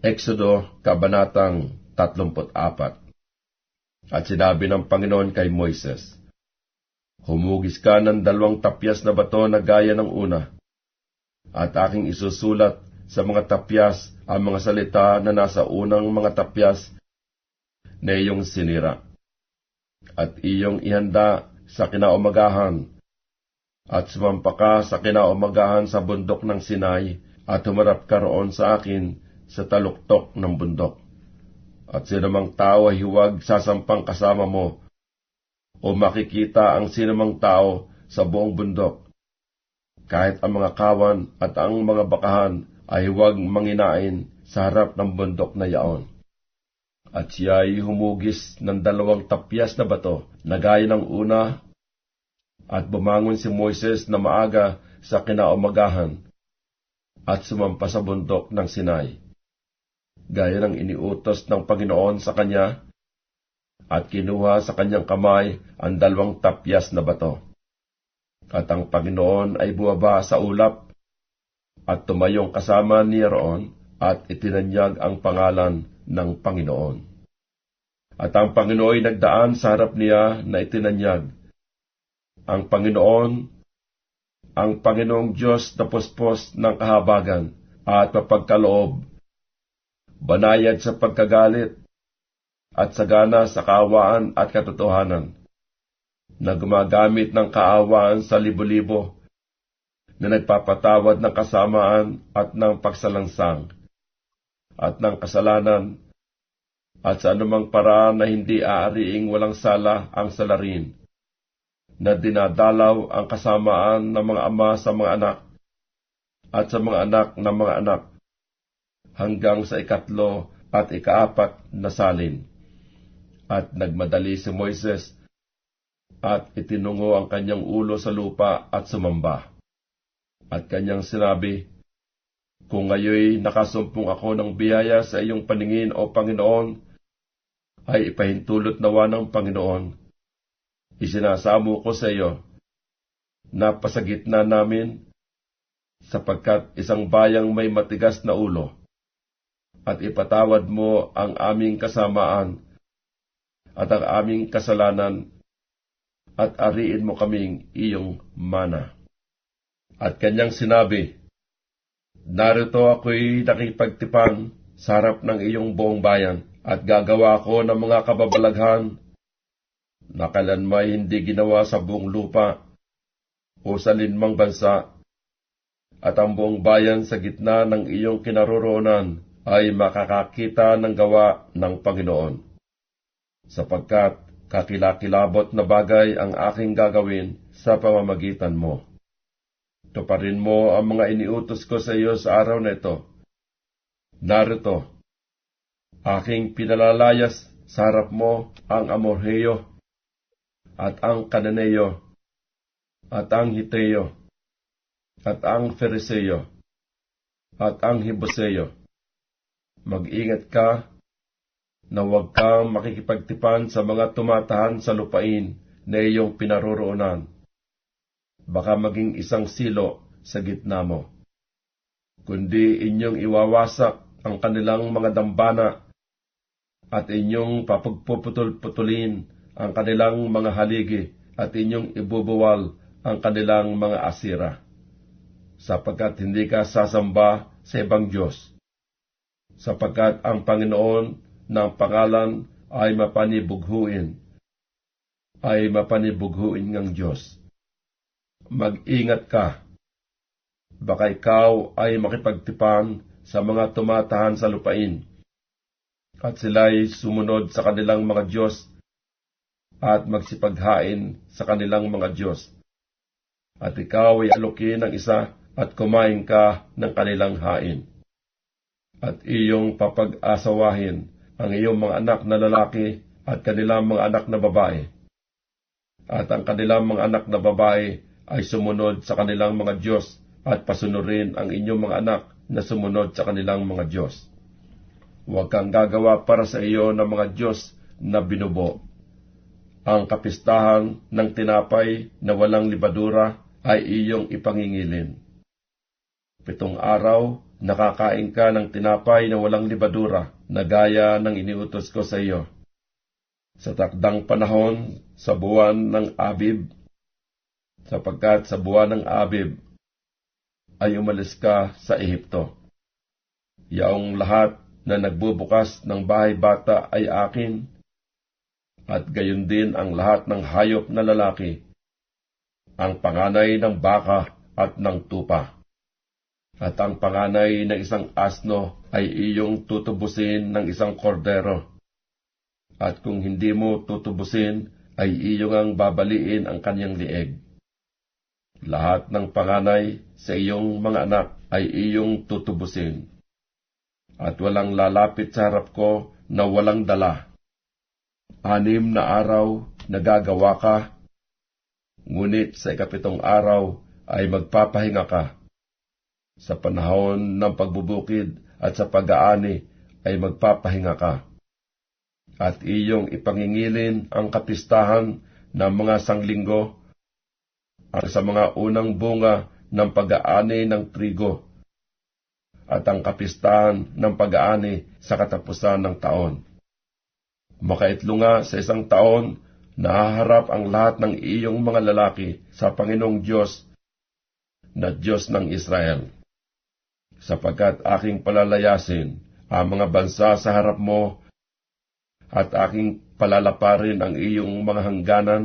Exodo, Kabanatang 34 At sinabi ng Panginoon kay Moises, Humugis ka ng dalawang tapyas na bato na gaya ng una, at aking isusulat sa mga tapyas ang mga salita na nasa unang mga tapyas na iyong sinira. At iyong ihanda sa kinaumagahan, at sumampa sa kinaumagahan sa bundok ng Sinai, at humarap ka roon sa akin sa taluktok ng bundok. At sinamang tao ay huwag sasampang kasama mo, o makikita ang sinamang tao sa buong bundok. Kahit ang mga kawan at ang mga bakahan ay huwag manginain sa harap ng bundok na yaon. At siya ay humugis ng dalawang tapyas na bato na gaya ng una, at bumangon si Moises na maaga sa kinaumagahan, at sumampa sa bundok ng Sinai gaya ng iniutos ng Panginoon sa kanya, at kinuha sa kanyang kamay ang dalawang tapyas na bato. At ang Panginoon ay buwaba sa ulap, at tumayong kasama ni roon, at itinanyag ang pangalan ng Panginoon. At ang Panginoon ay nagdaan sa harap niya na itinanyag. Ang Panginoon, ang Panginoong Diyos na puspos ng kahabagan at mapagkaloob banayad sa pagkagalit, at sagana sa kaawaan at katotohanan, na gumagamit ng kaawaan sa libo-libo, na nagpapatawad ng kasamaan at ng pagsalangsang, at ng kasalanan, at sa anumang paraan na hindi aariing walang sala ang salarin, na dinadalaw ang kasamaan ng mga ama sa mga anak, at sa mga anak ng mga anak, hanggang sa ikatlo at ikaapat na salin. At nagmadali si Moises at itinungo ang kanyang ulo sa lupa at sumamba. At kanyang sinabi, Kung ngayoy nakasumpong ako ng biyaya sa iyong paningin o Panginoon, ay ipahintulot nawa ng Panginoon. Isinasamo ko sa iyo na pasagitna namin sapagkat isang bayang may matigas na ulo at ipatawad mo ang aming kasamaan at ang aming kasalanan at ariin mo kaming iyong mana. At kanyang sinabi, Narito ako'y nakipagtipan sa harap ng iyong buong bayan at gagawa ko ng mga kababalaghan na kailanmay hindi ginawa sa buong lupa o sa linmang bansa at ang buong bayan sa gitna ng iyong kinaroroonan ay makakakita ng gawa ng Panginoon. Sapagkat kakilakilabot na bagay ang aking gagawin sa pamamagitan mo. Tuparin mo ang mga iniutos ko sa iyo sa araw na ito. Narito, aking pinalalayas sa harap mo ang Amorheyo, at ang Kananeyo, at ang Hiteyo, at ang Feriseo, at ang Hiboseyo Mag-ingat ka na huwag kang makikipagtipan sa mga tumatahan sa lupain na iyong pinaroroonan. Baka maging isang silo sa gitna mo. Kundi inyong iwawasak ang kanilang mga dambana at inyong papagpuputol-putulin ang kanilang mga haligi at inyong ibubuwal ang kanilang mga asira, sapagkat hindi ka sasamba sa ibang Diyos sapagkat ang Panginoon ng pangalan ay mapanibughuin, ay mapanibughuin ng Diyos. Mag-ingat ka, baka ikaw ay makipagtipan sa mga tumatahan sa lupain, at sila'y sumunod sa kanilang mga Diyos at magsipaghain sa kanilang mga Diyos. At ikaw ay alukin ng isa at kumain ka ng kanilang hain at iyong papag-asawahin ang iyong mga anak na lalaki at kanilang mga anak na babae. At ang kanilang mga anak na babae ay sumunod sa kanilang mga Diyos at pasunurin ang inyong mga anak na sumunod sa kanilang mga Diyos. Huwag kang gagawa para sa iyo ng mga Diyos na binubo. Ang kapistahan ng tinapay na walang libadura ay iyong ipangingilin. Pitong araw nakakain ka ng tinapay na walang libadura, na gaya ng iniutos ko sa iyo. Sa takdang panahon, sa buwan ng Abib, sapagkat sa buwan ng Abib ay umalis ka sa Ehipto. Yaong lahat na nagbubukas ng bahay bata ay akin, at gayon din ang lahat ng hayop na lalaki, ang panganay ng baka at ng tupa. At ang panganay ng isang asno ay iyong tutubusin ng isang kordero. At kung hindi mo tutubusin, ay iyong ang babaliin ang kanyang lieg. Lahat ng panganay sa iyong mga anak ay iyong tutubusin. At walang lalapit sa harap ko na walang dala. Anim na araw nagagawa ka, ngunit sa ikapitong araw ay magpapahinga ka. Sa panahon ng pagbubukid at sa pag-aani ay magpapahinga ka. At iyong ipangingilin ang kapistahan ng mga sanglinggo ang sa mga unang bunga ng pag-aani ng trigo at ang kapistahan ng pag-aani sa katapusan ng taon. Makaitlo nga sa isang taon, nahaharap ang lahat ng iyong mga lalaki sa Panginoong Diyos na Diyos ng Israel. Sapagkat aking palalayasin ang mga bansa sa harap mo at aking palalaparin ang iyong mga hangganan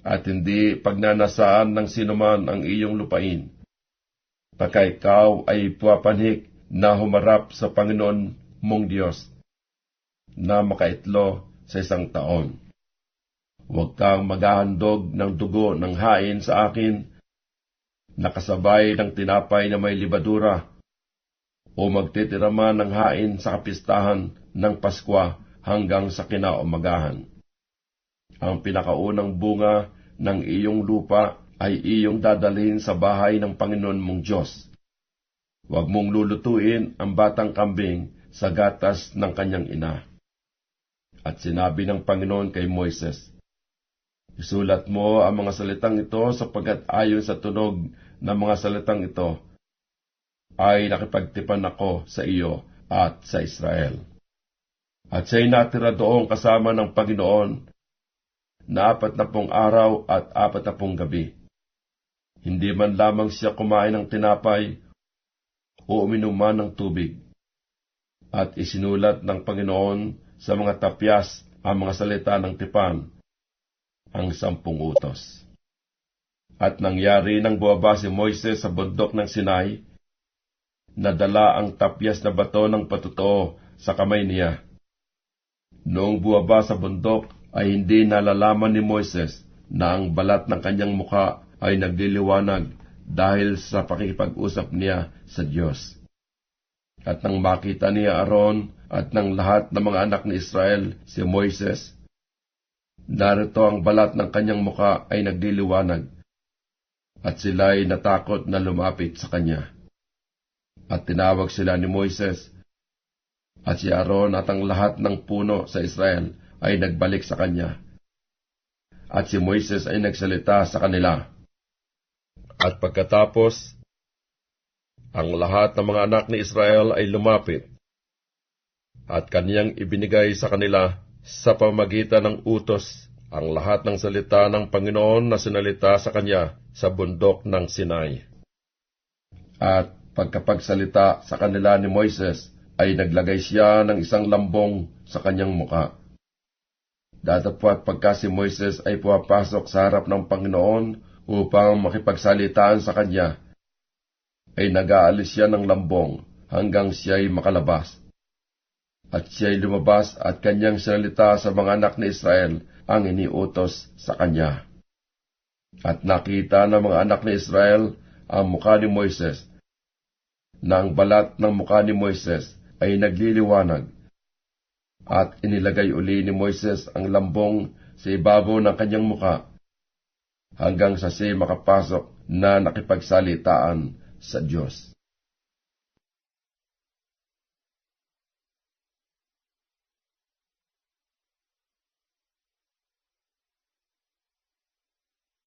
at hindi pagnanasaan ng sinuman ang iyong lupain. Pagka ikaw ay puwapanhik na humarap sa Panginoon mong Diyos na makaitlo sa isang taon. Huwag kang maghahandog ng dugo ng hain sa akin, nakasabay ng tinapay na may libadura, o magtitirama ng hain sa kapistahan ng Paskwa hanggang sa kinaumagahan. Ang pinakaunang bunga ng iyong lupa ay iyong dadalhin sa bahay ng Panginoon mong Diyos. Huwag mong lulutuin ang batang kambing sa gatas ng kanyang ina. At sinabi ng Panginoon kay Moises, Isulat mo ang mga salitang ito sapagkat ayon sa tunog ng mga salitang ito, ay nakipagtipan ako sa iyo at sa Israel. At siya'y natira doon kasama ng Panginoon na apat na pong araw at apat na pong gabi. Hindi man lamang siya kumain ng tinapay o uminuman ng tubig. At isinulat ng Panginoon sa mga tapyas ang mga salita ng tipan, ang sampung utos. At nangyari nang buwaba si Moises sa bundok ng Sinai, nadala ang tapyas na bato ng patutuo sa kamay niya. Noong buwaba sa bundok, ay hindi nalalaman ni Moises na ang balat ng kanyang mukha ay nagliliwanag dahil sa pakikipag-usap niya sa Diyos. At nang makita niya Aaron at ng lahat ng mga anak ni Israel si Moises, narito ang balat ng kanyang mukha ay nagliliwanag, at sila ay natakot na lumapit sa kanya. At tinawag sila ni Moises, at si Aaron at ang lahat ng puno sa Israel ay nagbalik sa kanya. At si Moises ay nagsalita sa kanila. At pagkatapos, ang lahat ng mga anak ni Israel ay lumapit, at kaniyang ibinigay sa kanila sa pamagitan ng utos ang lahat ng salita ng Panginoon na sinalita sa kanya sa bundok ng Sinai. At pagkapagsalita sa kanila ni Moises, ay naglagay siya ng isang lambong sa kanyang muka. Datapwat pagka si Moises ay pumapasok sa harap ng Panginoon upang makipagsalitaan sa kanya, ay nag-aalis siya ng lambong hanggang siya ay makalabas. At siya ay lumabas at kanyang salita sa mga anak ni Israel ang iniutos sa kanya. At nakita ng mga anak ni Israel ang mukha ni Moises, na ang balat ng mukha ni Moises ay nagliliwanag at inilagay uli ni Moises ang lambong sa ibabaw ng kanyang muka hanggang sa siya makapasok na nakipagsalitaan sa Diyos.